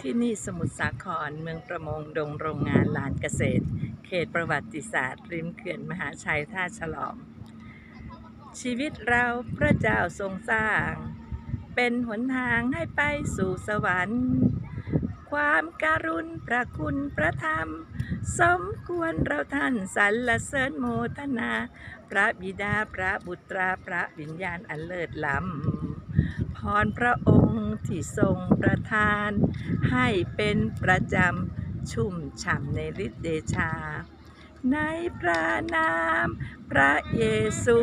ที่นี่สมุทรสาครเมืองประมงดงโรงงานลานเกษตร เขตประวัติศาสตร์ ริมเขื่อนมหาชัยท่าฉลอม ชีวิตเราพระเจ้าทรงสร้าง เป็นหนทางให้ไปสู่สวรรค์ ความการุณพระคุณพระธรรม สมควรเราท่านสรรเสริญโมทนา พระบิดาพระบุตราพระวิญญาณอันเลิศล้ำ พรพระองค์ที่ทรงประทาน ให้เป็นประจำชุ่มฉ่ำในฤทธิเดชา ในพระนามพระเยซู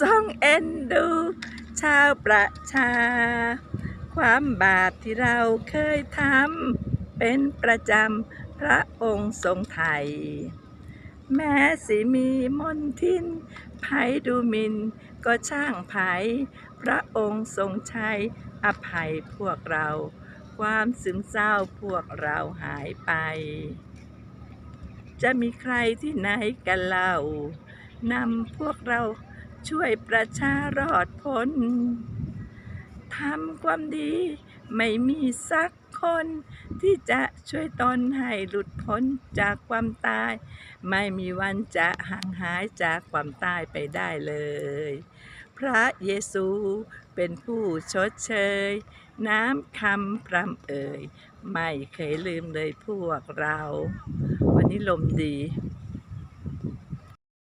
ทรงเอ็นดู ชาวประชา ความบาปที่เราเคยทำเป็นประจำพระองค์ทรงไทย แม้สิมีมนทินไผดูมิน ก็ช่างไผพระองค์ทรงใช้อภัยพวกเรา ความซึมเศร้าพวกเราหายไป จะมีใครที่ไหนกันเล่านำพวกเราช่วยประชารอดพ้นทำความดีไม่มีสัก คนที่จะช่วยตนให้หลุดพ้นจากความตาย ไม่มีวันจะห่างหายจากความตายไปได้เลย พระเยซูเป็นผู้ชดเชย น้ำคำพรำเอ่ย ไม่เคยลืมเลยพวกเรา วันนี้ลมดี